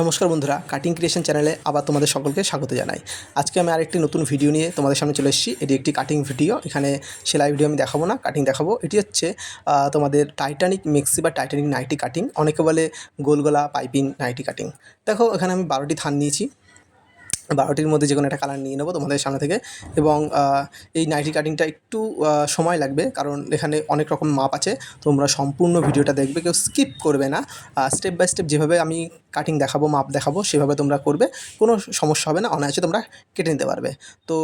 নমস্কার বন্ধুরা cutting creation চ্যানেলে আবার তোমাদের সকলকে স্বাগত জানাই। আজকে আমি আরেকটি নতুন ভিডিও নিয়ে তোমাদের সামনে চলে এসেছি। এটি একটি কাটিং ভিডিও এখানে সেলাই ভিডিও আমি দেখাবো না কাটিং দেখাবো। এটি হচ্ছে তোমাদের টাইটানিক মিক্সি বা টাইটানিক নাইটি কাটিং অনেকে বলে গোলগোলা পাইপিং নাইটি কাটিং দেখো, এখানে আমি বারোটি থান নিয়েছি। বারোটির মধ্যে যে কোনো একটা কালার নিয়ে নেব তোমাদের সামনে থেকে। এবং এই নাইটি কাটিংটা একটু সময় লাগবে, কারণ এখানে অনেক রকম মাপ আছে। তোমরা সম্পূর্ণ ভিডিওটা দেখবে, কেউ স্কিপ করবে না। স্টেপ বাই স্টেপ যেভাবে আমি কাটিং দেখাবো, মাপ দেখাবো, সেভাবে তোমরা করবে। কোনো সমস্যা হবে না, অনায়াসে তোমরা কেটে নিতে পারবে। তো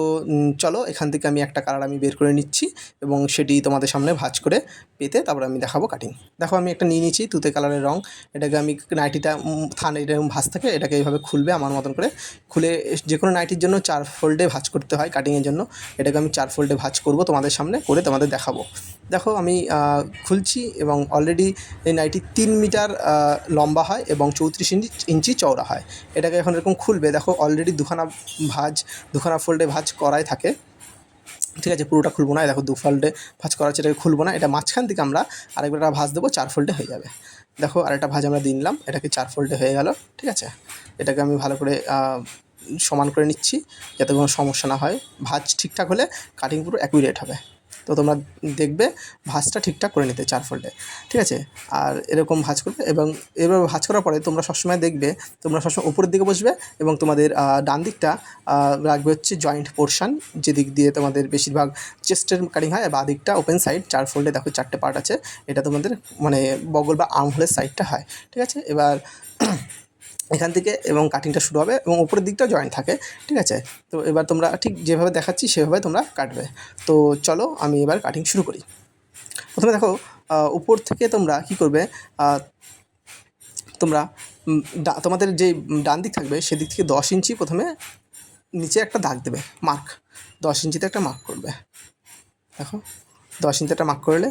চলো, এখান থেকে আমি একটা কালার আমি বের করে নিচ্ছি এবং সেটি তোমাদের সামনে ভাঁজ করে পেতে তারপর আমি দেখাবো কাটিং দেখো, আমি একটা নিয়ে নিচ্ছি তুতে কালারের রং। এটাকে আমি নাইটিটা থান এরকম ভাঁজ থাকে, এটাকে এইভাবে খুলবে আমার মতন করে। খুলে যে কোনো নাইটির জন্য চার ফোল্ডে ভাঁজ করতে হয় কাটিংয়ের জন্য। এটাকে আমি চার ফোল্ডে ভাঁজ করব তোমাদের সামনে করে তোমাদের দেখাবো। দেখো আমি খুলছি এবং অলরেডি এই নাইটি তিন মিটার লম্বা হয় এবং চৌত্রিশ ইঞ্চি ইঞ্চি চওড়া হয়। এটাকে এখন এরকম খুলবে। দেখো অলরেডি দুখানা ভাঁজ, দুখানা ফোল্ডে ভাঁজ করাই থাকে। ঠিক আছে, পুরোটা খুলবো না। দেখো দু ফোল্ডে ভাঁজ করা আছে এটাকে খুলবো না। এটা মাঝখান থেকে আমরা আরেকবার ভাঁজ দেবো, চার ফোল্ডে হয়ে যাবে। দেখো আরেকটা ভাঁজ আমরা দিলাম এটাকে চার ফোল্ডে হয়ে গেল। ঠিক আছে? এটাকে আমি ভালো করে সমান করে নিচ্ছি যাতে কোনো সমস্যা না হয়। ভাঁজ ঠিকঠাক হলে কাটিং পুরো অ্যাকুরেট হবে। তো তোমরা দেখবে ভাঁজটা ঠিকঠাক করে নিতে চার ফোল্ডে ঠিক আছে? আর এরকম ভাঁজ করবে এবং এবার ভাঁজ করার পরে তোমরা সবসময় দেখবে, তোমরা সবসময় উপরের দিকে বসবে এবং তোমাদের ডান দিকটা রাখবে হচ্ছে জয়েন্ট পোর্শন যেদিক দিয়ে তোমাদের বেশিরভাগ চেস্টের কাটিং হয় বা দিকটা ওপেন সাইড চার ফোল্ডে দেখো চারটে পার্ট আছে। এটা তোমাদের মানে বগল বা আর্ম হোলের সাইডটা হয়। ঠিক আছে? এবার এখান থেকে এবং কাটিংটা শুরু হবে এবং উপরের দিকটাও জয়েন্ট থাকে, ঠিক আছে? তো এবার তোমরা ঠিক যেভাবে দেখাচ্ছি, সেভাবে তোমরা কাটবে। তো চলো আমি এবার কাটিং শুরু করি। প্রথমে দেখো উপর থেকে তোমরা কি করবে তোমরা তোমাদের যে ডান দিক থাকবে, সেদিক থেকে দশ ইঞ্চি প্রথমে নিচে একটা দাগ দেবে মার্ক দশ ইঞ্চিতে একটা মার্ক করবে। দেখো, দশ ইঞ্চি একটা মার্ক করলে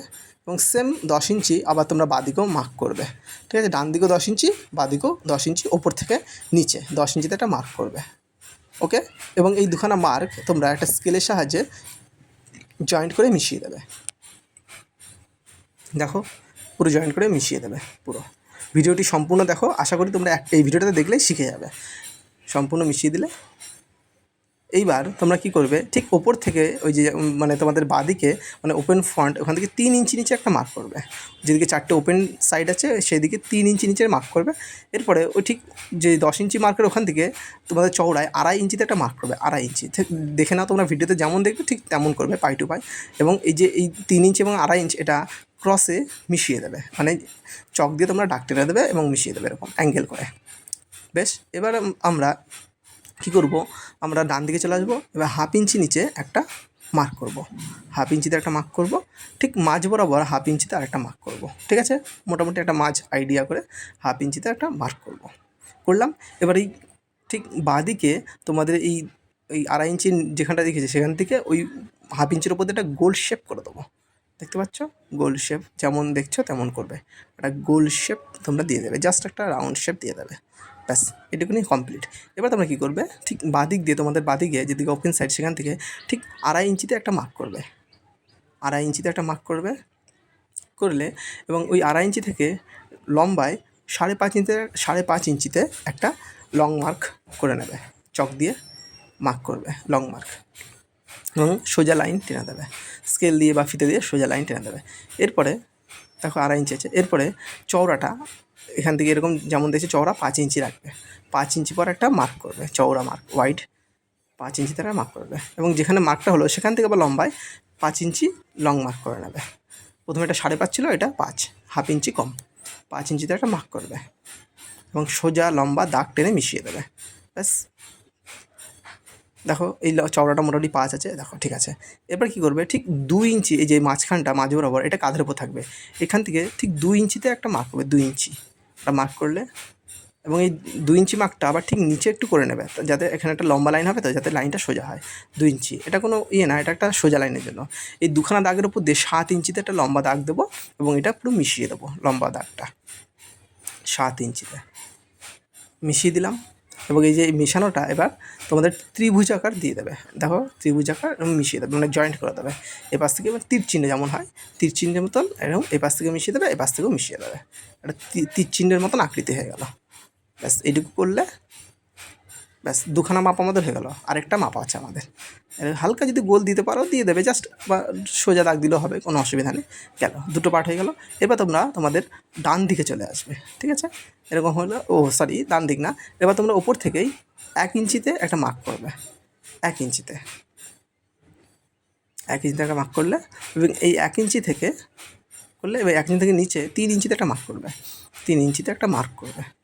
এবং সেম দশ ইঞ্চি আবার তোমরা বাদিকেও মার্ক করবে। ঠিক আছে? ডান দিকেও দশ ইঞ্চি বাদিকেও দশ ইঞ্চি, ওপর থেকে নিচে দশ ইঞ্চিতে একটা মার্ক করবে। ওকে এবং এই দুখানা মার্ক তোমরা একটা স্কেলের সাহায্যে জয়েন্ট করে মিশিয়ে দেবে। দেখো? পুরো জয়েন্ট করে মিশিয়ে দেবে পুরো। ভিডিওটি সম্পূর্ণ দেখো। আশা করি তোমরা এই ভিডিওটাতে দেখলেই শিখে যাবে। সম্পূর্ণ মিশিয়ে দিলে এইবার তোমরা কি করবে? ঠিক ওপর থেকে ওই যে মানে তোমাদের বাদিকে মানে ওপেন ফ্রন্ট ওখান থেকে তিন ইঞ্চি নিচে একটা মার্ক করবে। যেদিকে চারটে ওপেন সাইড আছে সেদিকে তিন ইঞ্চি নিচে মার্ক করবে। এরপরে ওই ঠিক যে দশ ইঞ্চি মার্কের ওখান থেকে তোমাদের চওড়ায় আড়াই ইঞ্চিতে একটা মার্ক করবে, আড়াই ইঞ্চি। দেখে নাও তোমরা ভিডিওতে যেমন দেখবে, ঠিক তেমন করবে পাই টু পাই। এবং এই যে এই তিন ইঞ্চি এবং আড়াই ইঞ্চি, এটা ক্রসে মিশিয়ে দেবে। মানে চক দিয়ে তোমরা ডাক টেনে দেবে এবং মিশিয়ে দেবে এরকম অ্যাঙ্গেল করে। বেশ, এবার আমরা কী করব? আমরা ডান দিকে চলে আসব, এবার হাফ ইঞ্চি নিচে একটা মার্ক করব। হাফ ইঞ্চিতে একটা মার্ক করব, ঠিক মাঝ বরাবর হাফ ইঞ্চিতে আরেকটা মার্ক করব। ঠিক আছে? মোটামুটি একটা মাঝ আইডিয়া করে হাফ ইঞ্চিতে একটা মার্ক করব। করলাম। এবার এই ঠিক বাঁদিকে তোমাদের এই ওই আড়াই ইঞ্চি যেখানটা দেখেছি সেখান থেকে ওই হাফ ইঞ্চির দিয়ে একটা গোল শেপ করে দেবো। দেখতে পাচ্ছ? গোল শেপ যেমন দেখছ তেমন করবে। একটা গোল শেপ তোমরা দিয়ে দেবে। জাস্ট একটা রাউন্ড শেপ দিয়ে দেবে। ব্যাস, এটুকুনি কমপ্লিট এবার তোমরা কী করবে? ঠিক বাদিক দিয়ে, তোমাদের বাদিকে যেদিকে ওপেন সাইড সেখান থেকে ঠিক আড়াই ইঞ্চিতে একটা মার্ক করবে। আড়াই ইঞ্চিতে একটা মার্ক করবে, করলে এবং ওই আড়াই ইঞ্চি থেকে লম্বায় সাড়ে পাঁচ ইঞ্চিতে, সাড়ে পাঁচ ইঞ্চিতে একটা লং মার্ক করে নেবে। চক দিয়ে মার্ক করবে লং মার্ক এবং সোজা লাইন টেনে দেবে। স্কেল দিয়ে বা ফিতে দিয়ে সোজা লাইন টেনে দেবে। এরপরে, দেখো আড়াই ইঞ্চি আছে। এরপরে চওড়াটা এখান থেকে এরকম যেমন দেখছি চওড়া পাঁচ ইঞ্চি রাখবে। পাঁচ ইঞ্চি পর একটা মার্ক করবে, চওড়া মার্ক ওয়াইড পাঁচ ইঞ্চিতে একটা মার্ক করবে এবং যেখানে মার্কটা হলো সেখান থেকে আবার লম্বায় পাঁচ ইঞ্চি লং মার্ক করে নেবে। প্রথমে এটা সাড়ে পাঁচ ছিল, এটা পাঁচ হাফ ইঞ্চি কম। পাঁচ ইঞ্চিতে একটা মার্ক করবে এবং সোজা লম্বা দাগ টেনে মিশিয়ে দেবে। ব্যাস। দেখো, এই চওড়াটা মোটামুটি পাঁচ আছে, দেখো, ঠিক আছে। এবার কি করবে? ঠিক দুই ইঞ্চি, এই যে মাঝখানটা, মাঝ বরাবর, এটা কাঁধের উপর থাকবে। এখান থেকে ঠিক দুই ইঞ্চিতে একটা মার্ক করবে, দুই ইঞ্চি। মার্ক করলে এবং এই দু ইঞ্চি মার্কটা আবার ঠিক নিচে একটু করে নেবে যাতে এখানে একটা লম্বা লাইন হবে, তো যাতে লাইনটা সোজা হয়। দু ইঞ্চি, এটা কোনো ইয়ে না, এটা একটা সোজা লাইনের জন্য। এই দুখানা দাগের উপর দিয়ে সাত ইঞ্চিতে একটা লম্বা দাগ দেবো এবং এটা পুরো মিশিয়ে দেবো, লম্বা দাগটা। সাত ইঞ্চিতে। মিশিয়ে দিলাম। এবং এই যে মিশানোটা এবার তোমাদের ত্রিভুজ আকার দিয়ে দেবে। দেখো, ত্রিভুজ আকার এরকম মিশিয়ে দেবে মানে জয়েন্ট করে দেবে। এপাশ থেকে এবার তীর চিহ্ন যেমন হয়, তীর চিহ্নের মতন এরকম পাশ থেকে মিশিয়ে দেবে, এপাশ থেকেও মিশিয়ে দেবে। একটা তি- তীর চিহ্নের মতন আকৃতি হয়ে গেল। ব্যাস, এইটুকু করলে ব্যাস, দুখানা মাপ আমাদের হয়ে গেল। আরেকটা মাপ আছে আমাদের। হালকা যদি গোল দিতে পারো, দিয়ে দেবে। জাস্ট বা সোজা দাগ দিলেও হবে, কোনো অসুবিধা নেই। গেল, দুটো পার্ট হয়ে গেল। এবার তোমরা তোমাদের ডান দিকে চলে আসবে, ঠিক আছে? এরকম হলো, ও সরি ডান দিক না। এবার তোমরা ওপর থেকেই এক ইঞ্চিতে একটা মার্ক করবে। এক ইঞ্চিতে। এক ইঞ্চি একটা মার্ক করলে, এবং এই এক ইঞ্চি থেকে করলে, এবার এক ইঞ্চি থেকে নিচে তিন ইঞ্চিতে একটা মার্ক করবে। তিন ইঞ্চিতে একটা মার্ক করবে।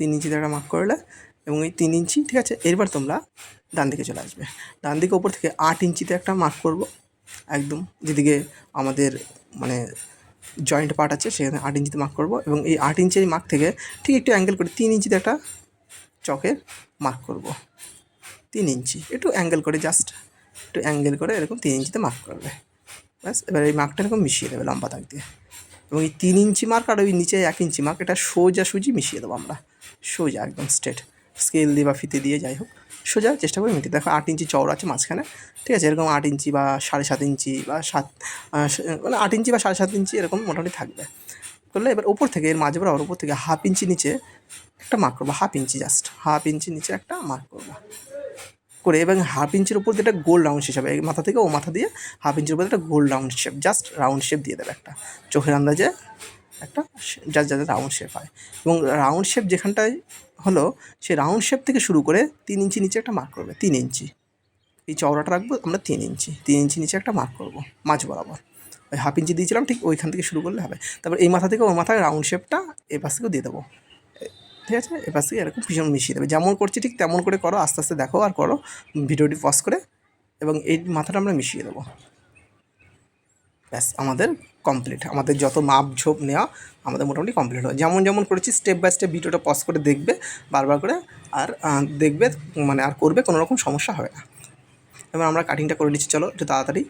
তিন ইঞ্চিতে একটা মার্ক করলে এবং এই তিন ইঞ্চি, ঠিক আছে এরবার তোমরা ডান দিকে চলে আসবে। ডান দিকে ওপর থেকে আট ইঞ্চিতে একটা মার্ক করব। একদম যেদিকে আমাদের মানে জয়েন্ট পার্ট আছে, সেখানে আট ইঞ্চিতে মার্ক করব এবং এই আট ইঞ্চির মার্ক থেকে ঠিক একটু অ্যাঙ্গেল করে তিন ইঞ্চিতে একটা চকের মার্ক করব। তিন ইঞ্চি, একটু অ্যাঙ্গেল করে জাস্ট একটু অ্যাঙ্গেল করে এরকম তিন ইঞ্চিতে মার্ক করবে। ব্যাস, এবার এই মার্কটা এরকম মিশিয়ে দেবে লম্বা দাগ দিয়ে। এবং এই তিন ইঞ্চি মার্ক আর ওই নিচে এক ইঞ্চি মার্ক এটা সোজা সুজি মিশিয়ে দেবো আমরা। সোজা, একদম স্ট্রেট স্কেল দিয়ে বা ফিতে দিয়ে যাই হোক, সোজা চেষ্টা করে মিটিয়ে দেখো আট ইঞ্চি চওড়া আছে মাঝখানে, ঠিক আছে? এরকম আট ইঞ্চি বা সাড়ে সাত ইঞ্চি বা সাত মানে আট ইঞ্চি বা সাড়ে সাত ইঞ্চি এরকম মোটামুটি থাকবে। করলে এবার ওপর থেকে, এর মাঝে বরাবর ওপর থেকে হাফ ইঞ্চি নিচে একটা মার্ক করব half inch just half inch নিচে একটা মার্ক করব। করে এবং হাফ ইঞ্চির উপর দিয়ে একটা গোল রাউন্ড শেপ হবে মাথা থেকে ও মাথা দিয়ে হাফ ইঞ্চির উপর একটা গোল round shape just round shape দিয়ে দেবে একটা। চোখের আন্দাজে একটা জাস্ট যাতে রাউন্ড শেপ হয়। এবং রাউন্ড শেপ যেখানটায় হলো, সেই রাউন্ড শেপ থেকে শুরু করে তিন ইঞ্চি নিচে একটা মার্ক করবে, তিন ইঞ্চি। এই চওড়াটা রাখব, আমরা তিন ইঞ্চি তিন ইঞ্চি নিচে একটা মার্ক করব, মাঝ বরাবর। ওই হাফ ইঞ্চি দিয়েছিলাম, ঠিক ওইখান থেকে শুরু করলে হবে। তারপর এই মাথা থেকে ওই মাথায় রাউন্ড শেপটা এ পাশ থেকেও দিয়ে দেবো। ঠিক আছে? এপাশ থেকে এরকম ভীষণ মিশিয়ে দেবে। যেমন করছি, ঠিক তেমন করে করো, আস্তে আস্তে দেখো আর করো, ভিডিওটি পজ করে, এবং এই মাথাটা আমরা মিশিয়ে দেবো। ব্যাস, আমাদের কমপ্লিট আমাদের যত মাপ, ঝোপ নেওয়া আমাদের মোটামুটি কমপ্লিট হয়। যেমন যেমন করেছি স্টেপ বাই স্টেপ ভিডিওটা পজ করে দেখবে, বারবার করে আর দেখবে মানে আর করবে, কোনো রকম সমস্যা হবে না। এবার আমরা কাটিংটা করে নিচ্ছি, চলো একটু তাড়াতাড়ি।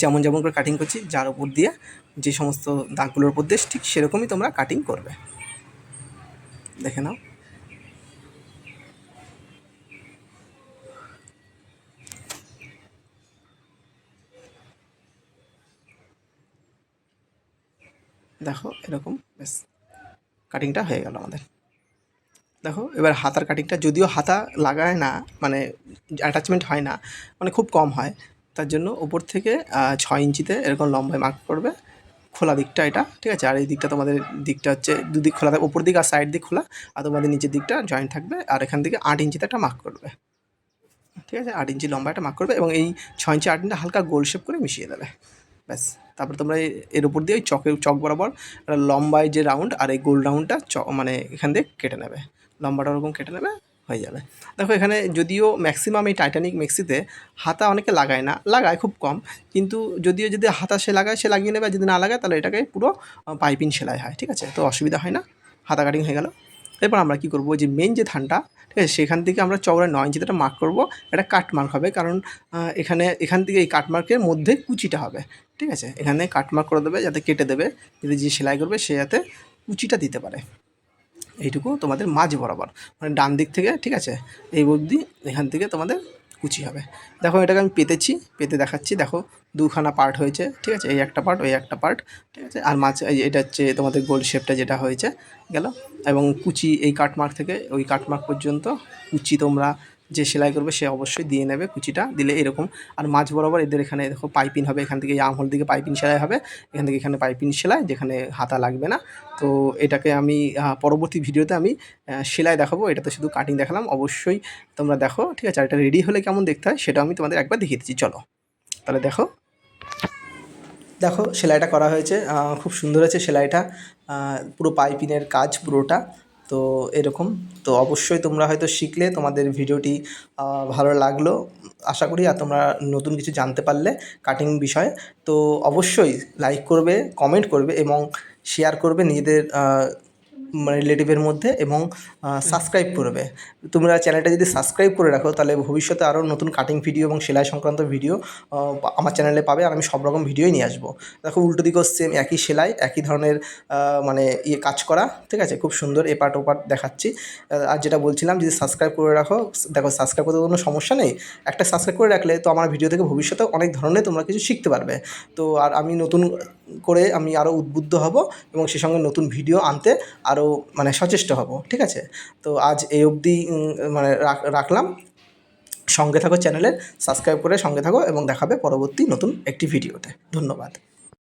যেমন যেমন করে কাটিং করছি, যার উপর দিয়ে যে সমস্ত দাগগুলোর উপর দিয়ে ঠিক সেরকমই তোমরা কাটিং করবে। দেখে নাও। দেখো, এরকম বেশ কাটিংটা হয়ে গেল আমাদের। দেখো, এবার হাতার কাটিংটা যদিও হাতা লাগায় না মানে অ্যাটাচমেন্ট হয় না মানে খুব কম হয়, তার জন্য ওপর থেকে ছয় ইঞ্চিতে এরকম লম্বায় মার্ক করবে, খোলা দিকটা এটা, ঠিক আছে? আর এই দিকটা তোমাদের দিকটা হচ্ছে দুদিক খোলা থাকবে ওপর দিক আর সাইড দিক খোলা, আর তোমাদের নিচের দিকটা জয়েন্ট থাকবে, আর এখান থেকে আট ইঞ্চিতে একটা মার্ক করবে। ঠিক আছে? আট ইঞ্চি লম্বা একটা মার্ক করবে এবং এই ছয় ইঞ্চি আট ইঞ্চি হালকা গোল শেপ করে মিশিয়ে দেবে। ব্যাস। তারপর তোমরা এর উপর দিয়ে ওই চকের চক বরাবর একটা লম্বায় যে রাউন্ড আর এই গোল রাউন্ডটা চ মানে এখান দিয়ে কেটে নেবে। লম্বাটা ওরকম কেটে নেবে, হয়ে যাবে। দেখো এখানে যদিও ম্যাক্সিমাম এই টাইটানিক মেক্সিতে হাতা অনেকে লাগায় না, লাগায় খুব কম। কিন্তু যদিও যদি হাতা সে লাগায়, সে লাগিয়ে নেবে যদি না লাগায়, তাহলে এটাকে পুরো পাইপিং সেলাই হয়, ঠিক আছে? তো অসুবিধা হয় না। হাতা কাটিং হয়ে গেল। এরপর আমরা কি করব? যে মেন যে ধানটা, ঠিক আছে, সেখান থেকে আমরা চওড়া নয় ইঞ্চিতে একটা মার্ক করব, এটা কাট মার্ক হবে। কারণ এখানে, এখান থেকে এই কাট মার্কের মধ্যে কুচিটা হবে, ঠিক আছে? এখানে কাট মার্ক করে দেবে, যাতে কেটে দেবে, যাতে যে সেলাই করবে, সে যাতে কুচিটা দিতে পারে। এইটুকু তোমাদের মাঝ বরাবর মানে ডান দিক থেকে, ঠিক আছে? এই অবধি এখান থেকে তোমাদের কুচি হবে। দেখো, এটাকে আমি পেতেছি, পেতে দেখাচ্ছি। দেখো, দুখানা পার্ট হয়েছে, ঠিক আছে? এই একটা পার্ট ওই একটা পার্ট ঠিক আছে? আর মাছ এটা হচ্ছে তোমাদের গোল শেপটা যেটা হয়েছে, গেল? এবং কুচি, এই কাটমার্ক থেকে, ওই কাটমার্ক পর্যন্ত কুচি তোমরা যে সেলাই করবে সে অবশ্যই দিয়ে নেবে কুচিটা, দিলে এরকম। আর মাঝ বরাবর এদের এখানে দেখো পাইপিং হবে, এখান থেকে আঙুল দিকে পাইপিং সেলাই হবে, এখান থেকে এখানে পাইপিং সেলাই যেখানে হাতা লাগবে না। তো এটাকে আমি পরবর্তী ভিডিওতে আমি সেলাই দেখাবো, এটাতে শুধু কাটিং দেখালাম। অবশ্যই তোমরা দেখো, ঠিক আছে? আর এটা রেডি হলে কেমন দেখতে হয় সেটা আমি তোমাদের একবার দেখিয়ে দিচ্ছি, চলো। তাহলে দেখো। দেখো, সেলাইটা করা হয়েছে খুব সুন্দর হয়েছে সেলাইটা। পুরো পাইপিনের কাজ পুরোটা। তো এরকম। তো অবশ্যই তোমরা হয়তো শিখলে, তোমাদের ভিডিওটি ভালো লাগল, আশা করি। আর তোমরা নতুন কিছু জানতে পারলে কাটিং বিষয়ে। তো অবশ্যই লাইক করবে কমেন্ট করবে এবং শেয়ার করবে নিজেদের রিলেটিভের মধ্যে এবং সাবস্ক্রাইব করবে। তোমরা চ্যানেলটা যদি সাবস্ক্রাইব করে রাখো তাহলে ভবিষ্যতে আরও নতুন কাটিং ভিডিও এবং সেলাই সংক্রান্ত ভিডিও আমার চ্যানেলে পাবে আর আমি সব রকম ভিডিওই নিয়ে আসব। দেখো উল্টো দিকেও সেম একই সেলাই একই ধরনের মানে ইয়ে কাজ করা ঠিক আছে? খুব সুন্দর এপাট ওপাট দেখাচ্ছি। আর যেটা বলছিলাম যদি সাবস্ক্রাইব করে রাখো দেখো সাবস্ক্রাইব করতে কোনো সমস্যা নেই। একটা সাবস্ক্রাইব করে রাখলে তো আমার ভিডিও থেকে ভবিষ্যতে অনেক ধরনের তোমরা কিছু শিখতে পারবে। তো আর আমি নতুন করে আমি আরও উদ্বুদ্ধ হব এবং সে সঙ্গে নতুন ভিডিও আনতে আরও মানে সচেষ্ট হব, ঠিক আছে? তো আজ এই অবধি মানে রাখ- রাখলাম। সঙ্গে থাকো চ্যানেলে, সাবস্ক্রাইব করে সঙ্গে থাকো এবং দেখাবে পরবর্তী নতুন একটি ভিডিওতে। ধন্যবাদ।